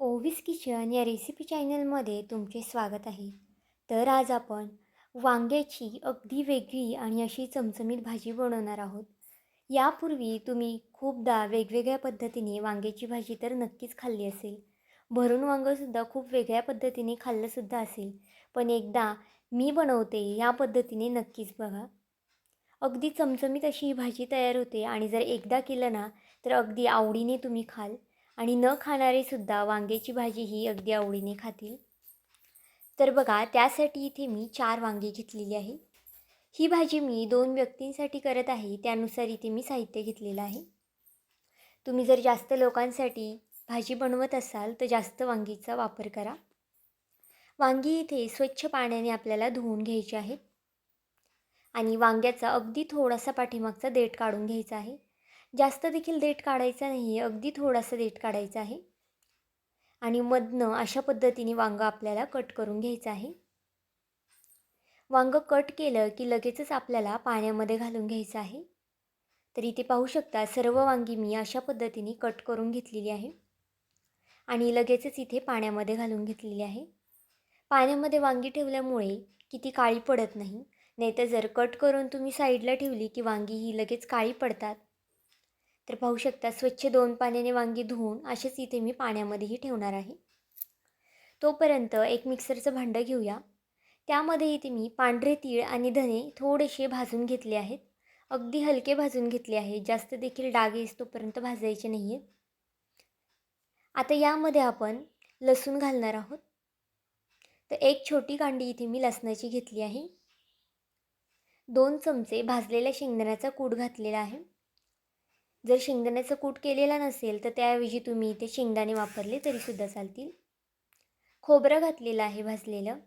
Ovis kitchen या recipe चॅनलमध्ये तुमचे स्वागत आहे. तर आज आपण वांग्याची अगदी वेगळी आणि अशी चमचमीत भाजी बनवणार आहोत. यापूर्वी तुम्ही खूपदा वेगवेगळ्या पद्धतीने वांग्याची भाजी तर नक्कीच खाल्ली असेल. भरून वांगंसुद्धा खूप वेगळ्या पद्धतीने खाल्लंसुद्धा असेल. पण एकदा मी बनवते या पद्धतीने नक्कीच बघा. अगदी चमचमीत अशी ही भाजी तयार होते आणि जर एकदा केलं ना तर अगदी आवडीने तुम्ही खाल. आणि न खाणारेसुद्धा वांग्याची भाजी ही अगदी आवडीने खातील. तर बघा त्यासाठी इथे मी चार वांगे घेतलेली आहे. ही भाजी मी दोन व्यक्तींसाठी करत आहे त्यानुसार इथे मी साहित्य घेतलेलं आहे. तुम्ही जर जास्त लोकांसाठी भाजी बनवत असाल तर जास्त वांगीचा वापर करा. वांगी इथे स्वच्छ पाण्याने आपल्याला धुवून घ्यायची आहेत. आणि वांग्याचा अगदी थोडासा पाठीमागचा देठ काढून घ्यायचा आहे. जास्त देखील देठ काढायचा नाही आहे अगदी थोडासा देठ काढायचा आहे. आणि मधनं अशा पद्धतीने वांगं आपल्याला कट करून घ्यायचं आहे. वांगं कट केलं की लगेचच आपल्याला पाण्यामध्ये घालून घ्यायचं आहे. तर इथे पाहू शकता सर्व वांगी मी अशा पद्धतीने कट करून घेतलेली आहे. आणि लगेचच इथे पाण्यामध्ये घालून घेतलेली आहे. पाण्यामध्ये वांगी ठेवल्यामुळे किती काळी पडत नाही. नाहीतर जर कट करून तुम्ही साईडला ठेवली की वांगी ही लगेच काळी पडतात. तर पाहू शकता स्वच्छ दोन पाण्याने वांगी धुवून असेच इथे मी पाण्यामध्येही ठेवणार आहे. तोपर्यंत एक मिक्सरचं भांडं घेऊया. त्यामध्ये इथे मी पांढरे तीळ आणि धने थोडेसे भाजून घेतले आहेत. अगदी हलके भाजून घेतले आहेत जास्त देखील डाग येस तोपर्यंत भाजायचे नाही आहेत आता यामध्ये आपण लसूण घालणार आहोत. तर एक छोटी कांडी इथे मी लसणाची घेतली आहे. दोन चमचे भाजलेल्या शेंगदाण्याचा कूड घातलेला आहे. जर शेंगदाण्याचं कूट केलेला नसेल तर त्याऐवजी तुम्ही इथे शेंगदाणे वापरले तरीसुद्धा चालतील. खोबरं घातलेलं आहे भाजलेलं.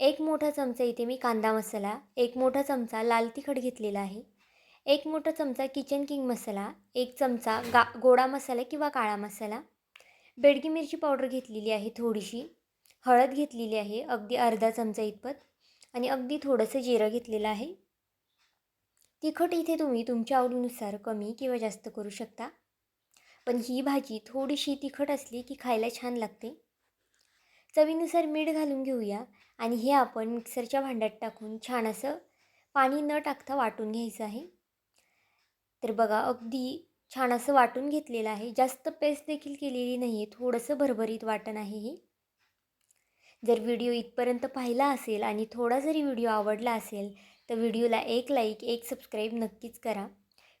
एक मोठा चमचा इथे मी कांदा मसाला एक मोठा चमचा लाल तिखट घेतलेला आहे. एक मोठा चमचा किचन किंग मसाला एक चमचा गा गोडा मसाला किंवा काळा मसाला. बेडगी मिरची पावडर घेतलेली आहे थोडीशी. हळद घेतलेली आहे अगदी अर्धा चमचा इतपत. आणि अगदी थोडंसं जिरं घेतलेलं आहे. तिखट इथे तुम्ही तुमच्या आवडीनुसार कमी किंवा जास्त करू शकता. पण ही भाजी थोडीशी तिखट असली की खायला छान लागते. चवीनुसार मीठ घालून घेऊया आणि हे आपण मिक्सरच्या भांड्यात टाकून छान असं पाणी न टाकता वाटून घ्यायचं आहे. तर बघा अगदी छान असं वाटून घेतलेलं आहे. जास्त पेस्ट देखील केलेली नाही आहे थोडंसं भरभरीत वाटण आहे हे. जर व्हिडिओ इथपर्यंत पाहिला असेल आणि थोडा जरी व्हिडिओ आवडला असेल तर व्हिडिओला एक लाईक एक सबस्क्राईब नक्कीच करा.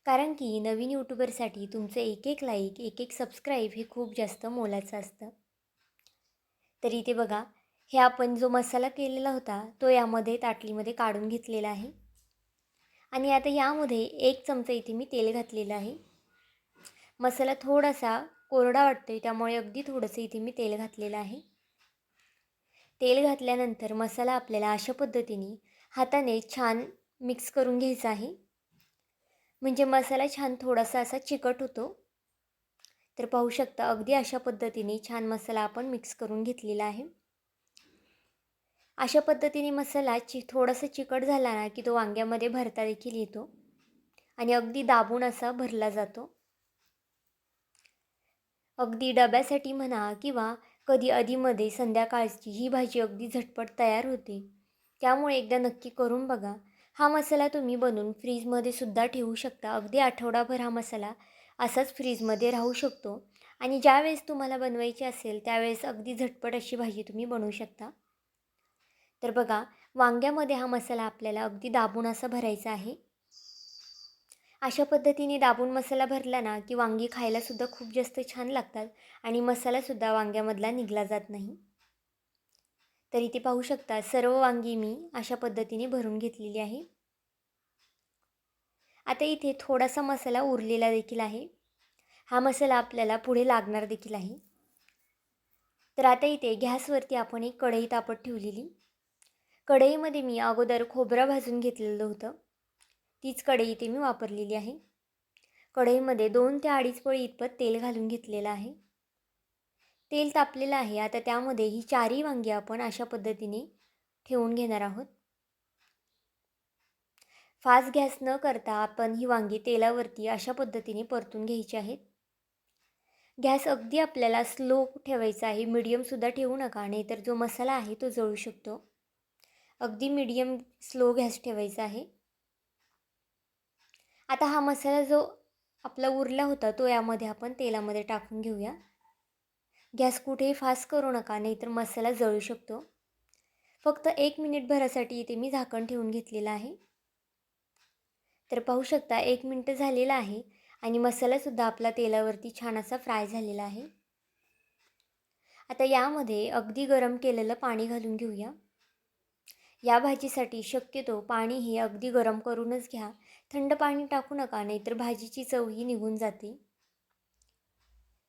कारण की नवीन यूट्यूबरसाठी तुमचं एक एक लाईक एक एक सबस्क्राईब हे खूप जास्त मोलाचं असतं. तर इथे बघा हे आपण जो मसाला केलेला होता तो यामध्ये ताटलीमध्ये काढून घेतलेला आहे. आणि आता यामध्ये एक चमचा इथे मी तेल घातलेलं आहे. मसाला थोडासा कोरडा वाटतो आहे त्यामुळे अगदी थोडंसं इथे मी तेल घातलेलं आहे. तेल घातल्यानंतर मसाला आपल्याला अशा पद्धतीने हाताने छान मिक्स करून घ्यायचा आहे. म्हणजे मसाला छान थोडासा असा चिकट होतो. तर पाहू शकता अगदी अशा पद्धतीने छान मसाला आपण मिक्स करून घेतलेला आहे. अशा पद्धतीने मसाला चि थोडासा चिकट झाला ना की तो वांग्यामध्ये भरता देखील येतो. आणि अगदी दाबून असा भरला जातो. अगदी डब्यासाठी म्हणा किंवा कधी अधीमध्ये संध्याकाळची ही भाजी अगदी झटपट तयार होते. त्यामुळे एकदा नक्की करून बघा. हा मसाला तुम्ही बनवून फ्रीजमध्ये सुद्धा ठेवू शकता. अगदी आठवडाभर हा मसाला असाच फ्रीजमध्ये राहू शकतो. आणि ज्यावेळेस तुम्हाला बनवायची असेल त्यावेळेस अगदी झटपट अशी भाजी तुम्ही बनवू शकता. तर बघा वांग्यामध्ये हा मसाला आपल्याला अगदी दाबून असा भरायचा आहे. अशा पद्धतीने दाबून मसाला भरला ना की वांगी खायलासुद्धा खूप जास्त छान लागतात आणि मसालासुद्धा वांग्यामधला निघला जात नाही. तर इथे पाहू शकता सर्व वांगी मी अशा पद्धतीने भरून घेतलेली आहे. आता इथे थोडासा मसाला उरलेला देखील आहे. हा मसाला आपल्याला पुढे लागणार देखील आहे. तर आता इथे गॅसवरती आपण एक कढई तापत ठेवलेली. कढईमध्ये मी अगोदर खोबरं भाजून घेतलेलं होतं. तीच कढई इथे मी वापरलेली आहे. कढईमध्ये दोन ते अडीच पळी इतपत तेल घालून घेतलेलं आहे. तेल तापलेलं आहे. आता त्यामध्ये ही चारही वांगी आपण अशा पद्धतीने ठेवून घेणार आहोत. फास्ट गॅस न करता आपण ही वांगी तेलावरती अशा पद्धतीने परतून घ्यायची आहेत गॅस अगदी आपल्याला स्लो ठेवायचा आहे. मीडियमसुद्धा ठेवू नका नाहीतर जो मसाला आहे तो जळू शकतो. अगदी मीडियम स्लो गॅस ठेवायचा आहे. आता हा मसाला जो आपला उरला होता तो यामध्ये आपण तेलामध्ये टाकून घेऊया. गॅस कुठेही फास्ट करू नका नाहीतर मसाला जळू शकतो. फक्त एक मिनिटभरासाठी इथे मी झाकण ठेवून घेतलेलं आहे. तर पाहू शकता एक मिनटं झालेलं आहे आणि मसालासुद्धा आपला तेलावरती छान असा फ्राय झालेला आहे. आता यामध्ये अगदी गरम केलेलं पाणी घालून घेऊया. या भाजीसाठी शक्यतो पाणी हे अगदी गरम करूनच घ्या. थंड पाणी टाकू नका नाहीतर भाजीची चवही निघून जाते.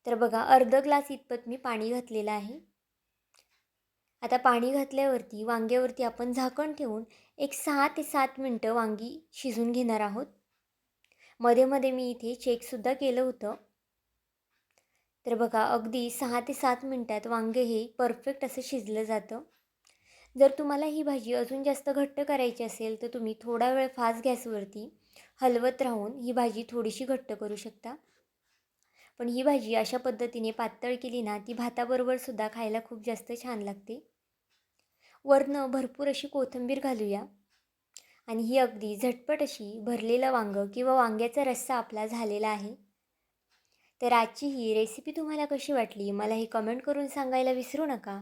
तर बघा अर्ध ग्लास इतपत मी पाणी घातलेलं आहे. आता पाणी घातल्यावरती वांग्यावरती आपण झाकण ठेवून एक सहा ते सात मिनटं वांगी शिजून घेणार आहोत. मध्ये मध्ये मी इथे चेकसुद्धा केलं होतं. तर बघा अगदी सहा ते सात मिनटात वांगे हे परफेक्ट असं शिजलं जातं. जर तुम्हाला ही भाजी अजून जास्त घट्ट करायची असेल तर तुम्ही थोडा वेळ फास्ट गॅसवरती हलवत राहून ही भाजी थोडीशी घट्ट करू शकता. पण ही भाजी अशा पद्धतीने पातळ केली ना ती भाताबरोबरसुद्धा खायला खूप जास्त छान लागते. वरनं भरपूर अशी कोथिंबीर घालूया. आणि ही अगदी झटपट अशी भरलेलं वांगं किंवा वांग्याचा रस्सा आपला झालेला आहे. तर आजची ही रेसिपी तुम्हाला कशी वाटली मला हे कमेंट करून सांगायला विसरू नका.